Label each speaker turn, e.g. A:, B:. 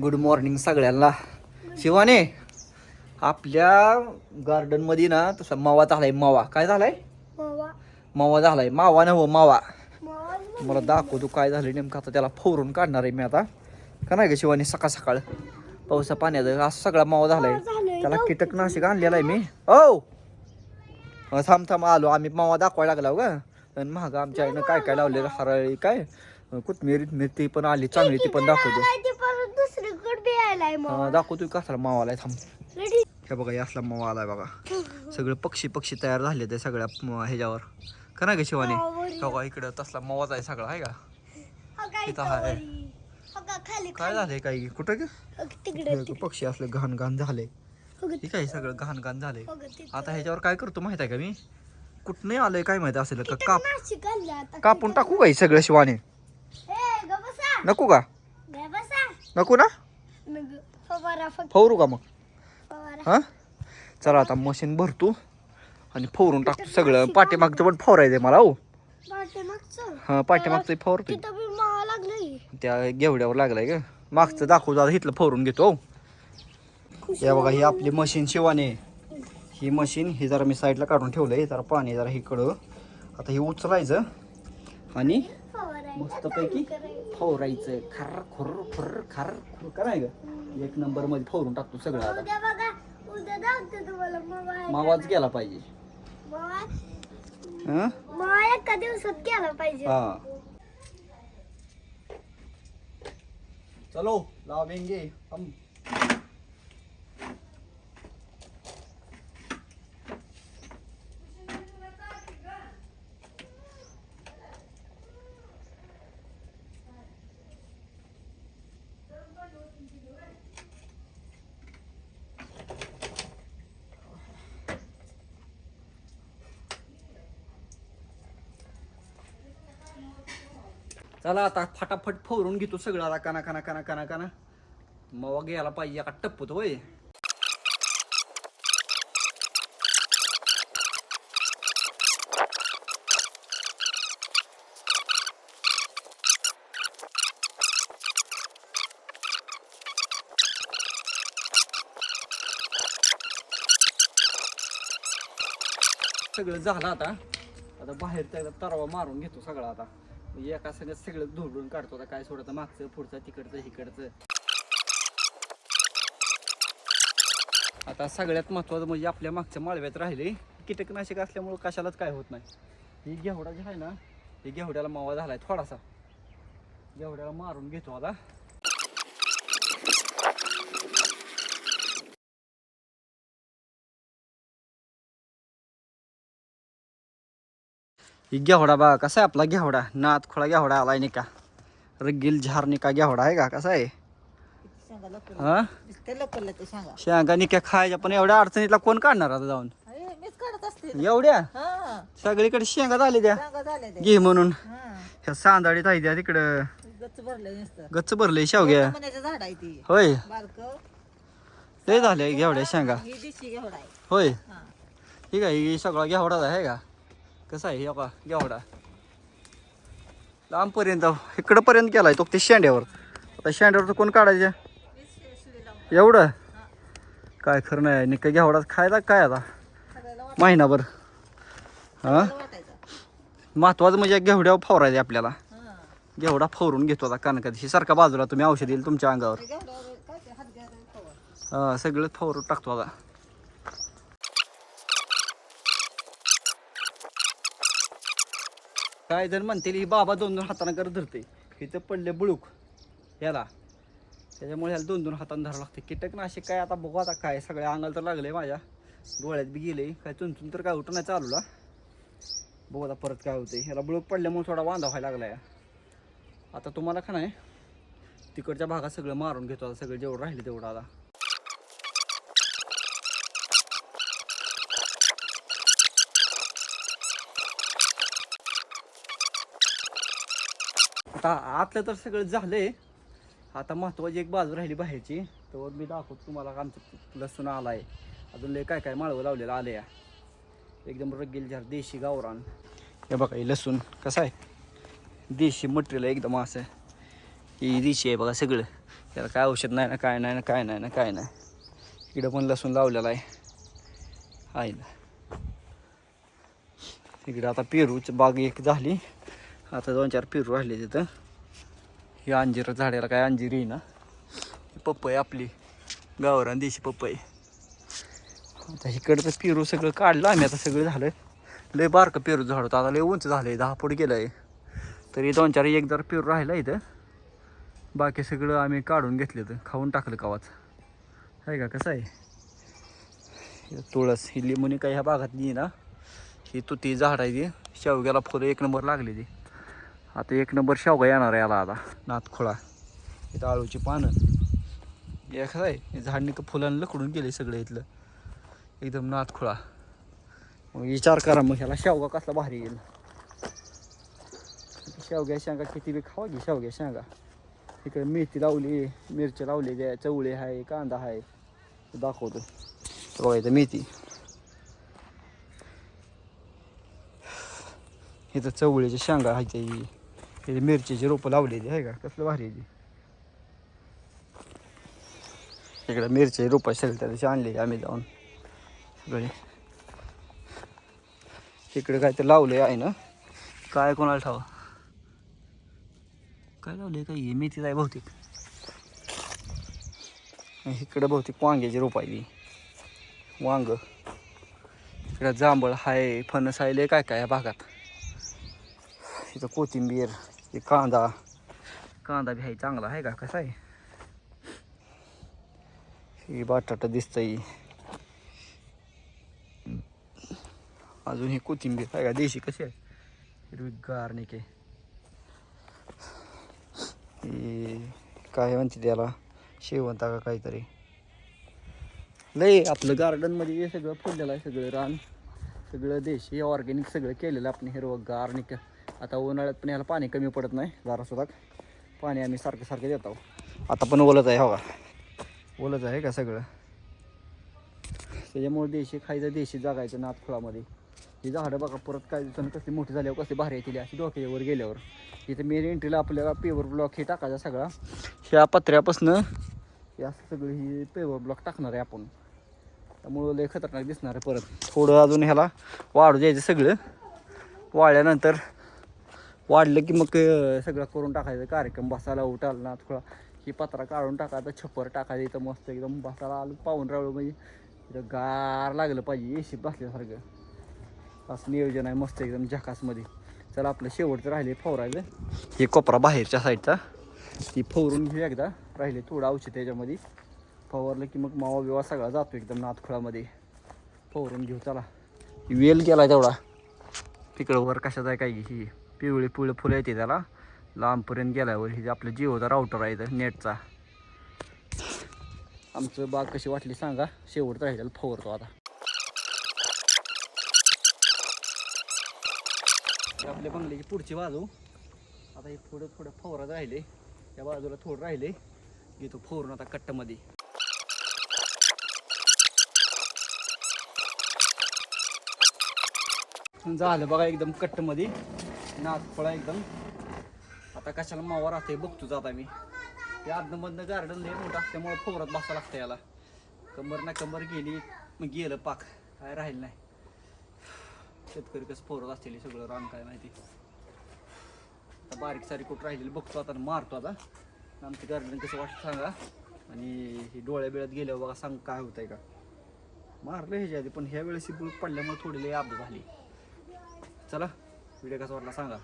A: Good morning सगळ्यांना. शिवाने आपल्या गार्डनमध्ये ना तसा मावा झालाय मावा. काय झालाय?
B: मावा.
A: झालाय. मावा नव मावा.
B: मावा
A: मला दाखवतो काय झालं नेमकं आता. त्याला फोरून काढणार आहे मी आता. का नाही ग शिवानी? सकाळ सकाळ. पावसा पाण्याचं असं सगळा मावा झालाय. त्याला कीटकनाशक आणलेलं आहे मी. ओ अं, थांब थांब. आलो. आम्ही मावा दाखवायला लागला ग. आणि महाग आमच्या आईनं काय काय लावलेलं? हरळी काय? कोथमीर ती पण आली. चांगली ती पण दाखवतो.
B: काय ते परत दुसरीकडे बी आलाय मावा
A: अं, दाखवतो कसला मावा आलाय थांब. हे बघा हे असला मावा आलाय बघा. सगळे पक्षी पक्षी तयार झाले ते सगळ्या म- ह्याच्यावर. का नाही ग शिवानी?
B: मावावरी.
A: बघा इकडं तसला मावाच आहे सगळा आहे का?
B: हा काय
A: इथं आहे.
B: हा खाली
A: काय झालंय काय कुठं ग?
B: हो का तिकडे
A: हे पक्षी असले घाण घाण झाले.
B: हो का
A: हे काय सगळं घाण घाण
B: हो तिथं.
A: आता ह्याच्यावर काय करतो माहीत आहे का मी? कुठनंही आलंय काय माहिती असेल का काप
B: नाशिक आणलं आता
A: कापून टाकू का हे सगळं शिवाने?
B: ए ग बसा.
A: नको का?
B: ग बसा.
A: नको ना?
B: फवारा फक्त.
A: फवरू का मग?
B: फवारा.
A: हा? चला आता मशीन भरतो आणि फवरून टाकतो सगळं. पाठीमागचं पण फवरायचंय मला हो.
B: पाठीमागचं?
A: हा पाठीमागचं फवरतो
B: तिथं बी मावा लागलंय.
A: त्या गेवड्यावर लागलाय ग. मागचं दाखवतो आता इथलं फवरून घेतो हो. या बघा ही आपली मशीन शिवाने. ही मशीन ही जरा मी साईडला काढून ठेवलंय. जरा पाणी जरा इकडं. आता हे उचलायचं आणि मस्तपैकी फवरायचं. खर खुर खुर खर. खुर कराय ग. एक नंबरमध्ये फवरून टाकतो सगळं आता.
B: का
A: मावाच गेला पाहिजे. हं?
B: एका दिवसात केला पाहिजे.
A: हा. चलो लावेंगे हम चला आता फटाफट फवरून घेतो सगळं आता काना काना काना काना काना. मग घ्यायला पाहिजे का टप्पत होय. सगळं झालं आता. आता बाहेर त्याला तरवा मारून घेतो सगळा आता. म्हणजे एका सगळं सगळं धुडून काढतो आता काय सोडतं मागचं पुढचं तिकडचं इकडचं आता सगळ्यात महत्वाचं म्हणजे आपल्या मागच्या माळव्यात राहिले कीटकनाशक असल्यामुळं कशालाच काय होत नाही. ही घेवडा जे आहे ना हे घेवड्याला मावा झालाय थोडासा. घेवड्याला मारून घेतो आता. ही घेवडा बा कसा आहे आपला घेवडा? नात खोळा घेवडा आलाय नाही का? रगील झारणी का घेवडा आहे का? कसा आहे? हा? शेंगा निक्या खायच्या पण एवढ्या अडचणीतला कोण काढणार आता जाऊन? एवढ्या?
C: हा.
A: सगळीकडे शेंगा झाली त्या.
C: ते
A: घे म्हणून.
C: हा.
A: ह्या सांदाडीत आहे त्या तिकडं.
C: गच्च भरलं
A: शेवग्या. होय. ते झाले घेवड्या शेंगा. होय.
C: हा.
A: ठीक आहे ही सगळा घेवडाच आहे का? कसा आहे हे का घेवडा लांबपर्यंत इकडं पर्यंत केलाय तो ते शेंड्यावर. आता शेंड्यावर तर कोण काढायचे? एवढं? काय खरं नाही निका घेवडा खायला काय आता? महिनाभर. हा? महत्वाचं म्हणजे घेवड्यावर फवारायचे आपल्याला. घेवडा फवरून घेतो आता कणकात सारखा बाजूला तुम्ही औषध येईल तुमच्या अंगावर. हा, सगळं फवरून टाकतो आता काय जण म्हणतील ही बाबा दोन दोन हाताने करत धरते. इथं पडले बुळूक. याला. त्याच्यामुळे ह्याला दोन दोन हाताने धरावं लागते. कीटकनाशक काय आता बघू आता काय. सगळ्या अंगाला तर लागले माझ्या. डोळ्यात बी गेले काय चुनचुन तर काय उठं नाही चालूला. बघू आता परत काय होते ह्याला बुळूक पडल्यामुळे थोडा वांधा व्हायला लागलाय. आता तुम्हाला का नाही तिकडच्या भागात सगळं मारून घेतो आता. सगळं जेवढं राहिले तेवढं आता. आता आतलं तर सगळं झालंय. आता महत्वाची एक बाजू राहिली बाहेरची. तर मी दाखवतो तुम्हाला आमचं लसूण आलाय. अजून लय काय काय माळवं लावलेलं आलं या एकदम रगेल झार देशी गावरान. हे बघा हे लसूण कसं आहे? देशी मटेरियल एकदम असं. ही देशी आहे बघा सगळं. त्याला काय औषध नाही ना काय नाही ना काय नाही ना काय नाही. इकडं पण लसूण लावलेला आहे. आहे ना. इकडं आता पेरूची बाग एक झाली. आता दोन चार पेरू राहिले तिथं. ही अंजीर झाडाला काय अंजीर आहे ना ही पपई आपली गावरान देशी पपई. आता इकडचं पेरू सगळं काढलं आम्ही आता सगळं झालं लय बारकं पेरू झाड होतं आता लय उंच झालं आहे दहा फूट गेलं आहे तरी दोन चार एक जर पेरू राहिला इथं. बाकी सगळं आम्ही काढून घेतलं तर खाऊन टाकलं कावाच. आहे का कसं आहे? तुळस ही लिंबुनी काही ह्या भागातली आहे ना ही तुती झाड आहे ती शेवग्याला फुलं एक नंबर लागली ती. आता एक नंबर शेवगा येणार आहे याला आता. नातखोळा. इथं आळूची पानं. एखादा आहे? हे झाड निक फुलांना लकडून गेले सगळं इथलं. एकदम नातखोळा. मग विचार करा मग ह्याला शेवगा कसला भारी येईल. शेवग्या शेंगा किती बी खावा घे शेवग्या शेंगा. इकडे मेथी लावली मिरची लावली द्या चवळे आहे कांदा आहे. दाखवतो. बघा इथं मेथी. इथं चवळीच्या शेंगा आहे इथे मिरचीची रोपं लावलेली आहे का? कसलं भारी आहे ती. इकडे मिरची रोपं असेल तर दिवशी आणली आम्ही जाऊन. सगळे. इकडे काय तर लावले आहे ना? काय कोणाला ठावा? काय लावले काय मेथीच आहे बहुतेक. इकडं बहुतेक वांग्याची रोप आहे ती. वांग. इकडं जांभळ आहे फणस आहे लय काय काय या भागात. इथं कोथिंबीर हे कांदा. कांदा बी आहे चांगला आहे का? कसा आहे ही बटाटा दिसतंय. अजून ही कोथिंबीर आहे का? देशी कशी आहे हिरवी गार्निक आहे काय? म्हणते त्याला? शेवंता का काहीतरी. लय आपलं गार्डनमध्ये हे सगळं फुललेलं आहे सगळं रान सगळं देशी ऑर्गॅनिक सगळं केलेलं आपण हिरवं गार्निक आता उन्हाळ्यात पण याला पाणी कमी पडत नाही जरासुद्धा. पाणी आम्ही सारखं सारखं देत आहोत. आता पण ओलंच आहे हो का? ओलंच आहे का सगळं? त्याच्यामुळे देशी खायचं देशी जागायचं नातखुळामध्ये ही झाडं बघा परत काय दिवसांनी कसली मोठी झाल्यावर कसली भारी येतील अशी डोक्यावर गेल्यावर. इथे मेन एंट्रीला आपल्याला पेवर ब्लॉक हे टाकायचा सगळा. ह्या पत्र्यापासनं हे असं सगळं ही पेवर ब्लॉक टाकणार आहे आपण. त्यामुळं लय खतरनाक दिसणार आहे परत. थोडं अजून ह्याला वाढू द्यायचं सगळं. वाढल्यानंतर वाढलं की मग सगळं करून टाकायचं. कार्यक्रम बसायला उठायला ना थोडा ही पत्रा काढून टाकायचा छप्पर टाकायचं इथं मस्त एकदम बसायला आलं पाहून राहिलं म्हणजे इथं गार लागलं पाहिजे एशी बसल्यासारखं. असं नियोजन आहे मस्त एकदम झकासमध्ये. चला आपलं शेवटचं राहिले फवरायचं. हे कोपरा बाहेरच्या साईडचा. ती फवरून घेऊ एकदा. राहिले थोडं औषध त्याच्यामध्ये. फवारलं की मग मावा बिवा सगळा जातो एकदम नातखुळामध्ये. फवरून घेऊ चला. वेल गेला तेवढा. तिकडं वर कशाचा आहे काय ही? पिवळी पिवळी फुलं येते त्याला. लांबपर्यंत गेल्यावर हे आपलं जिओचा राऊटर आहे नेटचा आमचं बाग कशी वाटली सांगा. शेवट राहिलेलं फवरतो आता. आपल्या बंगल्याची पुढची बाजू. आता हे थोडं थोडं फवरत राहिले. या बाजूला थोडं राहिले. घेतो फोरून आता कट्टमध्ये. झालं बघा एकदम कट्टमध्ये. नागफळा एकदम. आता कशाला मावा राहते बघतो जाता मी. ते अर्धमधनं गार्डन लय मोठं असल्यामुळं फोरात बसावं लागतं याला. कंबर ना कंबर गेली मग गेलं पाक. काय राहिलं नाही. शेतकरी कसं फोरत असतील सगळं रान काय माहिती. आता बारीक सारीक कुठं राहिलेली बघतो आता आणि मारतो आता. आमचं गार्डन कसं वाटतं सांगा. आणि हे डोळ्या बिळ्यात गेल्यावर बघा सांग काय होतंय का. मारलं ह्याच्या आधी पण ह्या वेळेस बुळ पडल्यामुळे थोडी लई अपघात झाली. चला. व्हिडिओ कसा वाटला सांगा.